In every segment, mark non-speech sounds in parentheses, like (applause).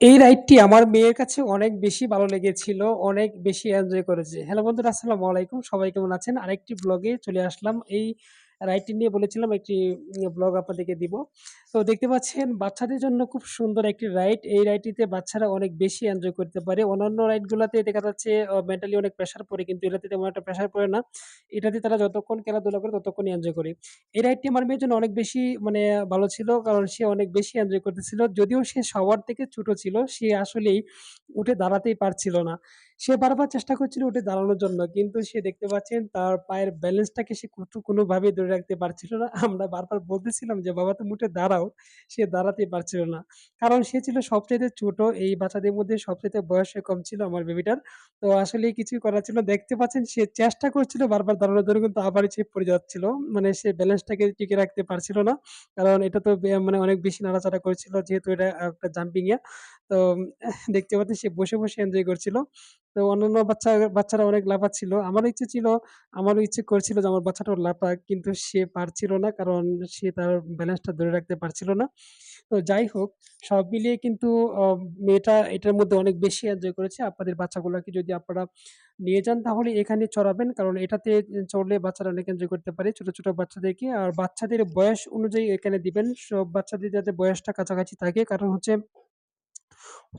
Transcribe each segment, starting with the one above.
এই রাইডটি আমার মেয়ের কাছে অনেক বেশি ভালো লেগেছিল। অনেক বেশি এনজয় করেছে। হ্যালো বন্ধুরা, আসসালামু আলাইকুম। সবাই কেমন আছেন? আরেকটি ব্লগে চলে আসলাম। এই রাইডটি নিয়ে বলেছিলাম একটি ব্লগ আপনাদেরকে দিব। তো দেখতে পাচ্ছেন বাচ্চাদের জন্য খুব সুন্দর একটি রাইড। এই রাইডটিতে বাচ্চারা অনেক বেশি এনজয় করতে পারে। অন্যান্য রাইডগুলাতে দেখা যাচ্ছে মেন্টালি অনেক প্রেশার পড়ে কিন্তু এটাতে তেমন একটা প্রেশার পড়ে না। এটাতে তারা যতক্ষণ খেলাধুলা করে ততক্ষণই এনজয় করে। এই রাইডটি আমার মেয়ের জন্য অনেক বেশি মানে ভালো ছিল। কারণ সে অনেক বেশি এনজয় করতেছিল। যদিও সে সবার থেকে ছোট ছিল, সে আসলেই উঠে দাঁড়াতেই পারছিল না। সে বারবার চেষ্টা করছিল উঠে দাঁড়ানোর জন্য। কিন্তু সে দেখতে পাচ্ছেন তার পায়ের ব্যালেন্সটাকে সে কোতো কোনোভাবেই ধরে রাখতে পারছিল না। আমরা বারবার বলতেছিলাম যে, "বাবা তুমি উঠে দাঁড়াও।" সে দাঁড়াতে পারছিল না। কারণ সে ছিল সবচাইতে ছোট। এই বাচ্চাদের মধ্যে সবচাইতে বয়সে কম ছিল আমার বেবিটার। তো আসলে কিছুই করার ছিল দেখতে পাচ্ছেন সে চেষ্টা করছিল বারবার দাঁড়ানোর জন্য কিন্তু আবারই সে পড়ে যাচ্ছিল। মানে সে ব্যালেন্সটাকে টিকে রাখতে পারছিল না। কারণ এটা তো মানে অনেক বেশি নাড়াচাড়া করছিল যেহেতু এটা একটা জাম্পিং ইয়া। তো দেখতে পাচ্ছেন সে বসে, বসে এনজয় করছিল। তো অন্যান্য বাচ্চা বাচ্চারা অনেক লাফাচ্ছিল। আমারও ইচ্ছে ছিল আমারও ইচ্ছে করছিল যে আমার বাচ্চাটাও লাফাক। কিন্তু সে পারছিল না। কারণ সে তার ব্যালেন্সটা ধরে রাখতে পারছিল না। তো যাই হোক সব মিলিয়ে কিন্তু মেয়েটা এটার মধ্যে অনেক বেশি এনজয় করেছে। আপনাদের বাচ্চাগুলোকে যদি আপনারা নিয়ে যান তাহলে এখানে চড়াবেন। কারণ এটাতে চড়লে বাচ্চারা অনেক এনজয় করতে পারে ছোট, ছোট বাচ্চাদেরকে। আর বাচ্চাদের বয়স অনুযায়ী এখানে দিবেন। সব বাচ্চাদের যাতে বয়সটা কাছাকাছি থাকে। কারণ হচ্ছে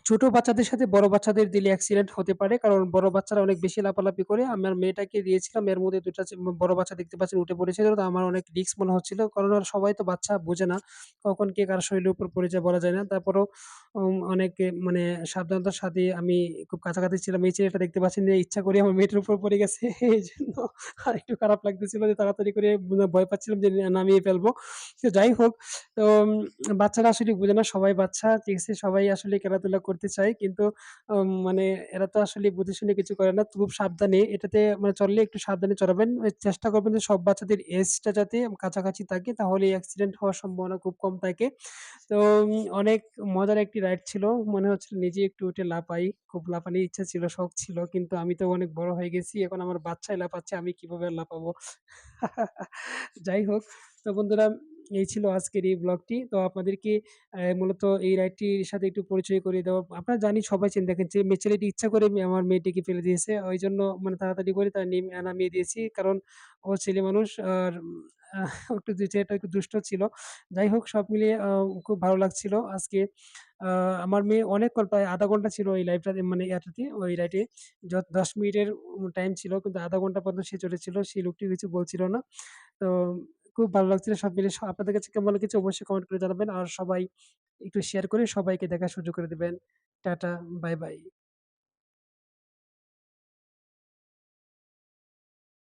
ছোট বাচ্চাদের সাথে বড় বাচ্চাদের দিলে অ্যাক্সিডেন্ট হতে পারে। কারণ বড় বাচ্চারা অনেক বেশি লাফালাফি করে। আমার মেয়েটাকে দিয়েছিলাম। এর মধ্যে ২ টা চে বড় বাচ্চা দেখতে পাচ্ছেন, উঠে পড়েছিল। তো আমার অনেক রিস্ক মনে হচ্ছিল। কারণ আর সবাই তো বাচ্চা বোঝে না। কখন কে কার শরীরের উপর পড়ে যায় বলা যায় না। তারপরেও অনেকে মানে সাবধানতার সাথে আমি খুব কাছাকাছি ছিলাম। এই ছেলেটা দেখতে পাচ্ছেন যে ইচ্ছা করে আমার মেয়েটার উপর পড়ে গেছে। (laughs) এই জন্য আর একটু খারাপ লাগতেছিল যে তাড়াতাড়ি করে ভয় পাচ্ছিলাম যে নামিয়ে ফেলব। তো যাই হোক, তো বাচ্চারা আসলে বোঝে না। সবাই বাচ্চা, ঠিক আছে? সবাই আসলে খেলাধুলা করতে চাই কিন্তু মানে এরা তো আসলে বুঝে শুনে কিছু করে না। খুব সাবধানে এটাতে মানে চললে একটু সাবধানে চড়াবেন। চেষ্টা করবেন যে সব বাচ্চাদের এজটা যাতে কাছাকাছি থাকে তাহলে অ্যাক্সিডেন্ট হওয়ার সম্ভাবনা খুব কম থাকে। তো অনেক মজার একটি রাইড ছিল। মনে হচ্ছিল নিজেই একটু উঠে লাফাই। খুব লাফানোর ইচ্ছা ছিল, শখ ছিল। কিন্তু আমি তো অনেক বড় হয়ে গেছি। এখন আমার বাচ্চাই লাফাচ্ছে। আমি কীভাবে আর লাফাবো? (laughs) যাই হোক তো বন্ধুরা, এই ছিল আজকের এই ব্লগটি। তো আপনাদেরকে মূলত এই রাইডটির সাথে একটু পরিচয় করিয়ে দেওয়া। আপনারা জানি, সবাই চেনে দেখেন যে মে ছেলেটি ইচ্ছা করে আমার মেয়েটিকে ফেলে দিয়েছে। ওই জন্য মানে তাড়াতাড়ি করে তার নেম নামিয়ে দিয়েছি। কারণ ও ছেলে মানুষ আর একটু ছেলেটা একটু দুষ্ট ছিল। যাই হোক, সব মিলিয়ে খুব ভালো লাগছিল আজকে। আমার মেয়ে অনেকক্ষণ প্রায় ০.৫ ঘণ্টা ছিল ওই লাইভটাতে মানে ইয়াটাতে ওই। য ১০ মিনিটের টাইম ছিল, কিন্তু আধা ঘণ্টা পর্যন্ত সে চড়েছিল। সেই লোকটি কিছু বলছিল না। তো খুব ভালো লাগছিল সব মিলে আপনাদের কাছে কেমন লেগেছে অবশ্যই কমেন্ট করে জানাবেন। আর সবাই একটু শেয়ার করে সবাইকে দেখার সুযোগ করে দেবেন টাটা, বাই, বাই।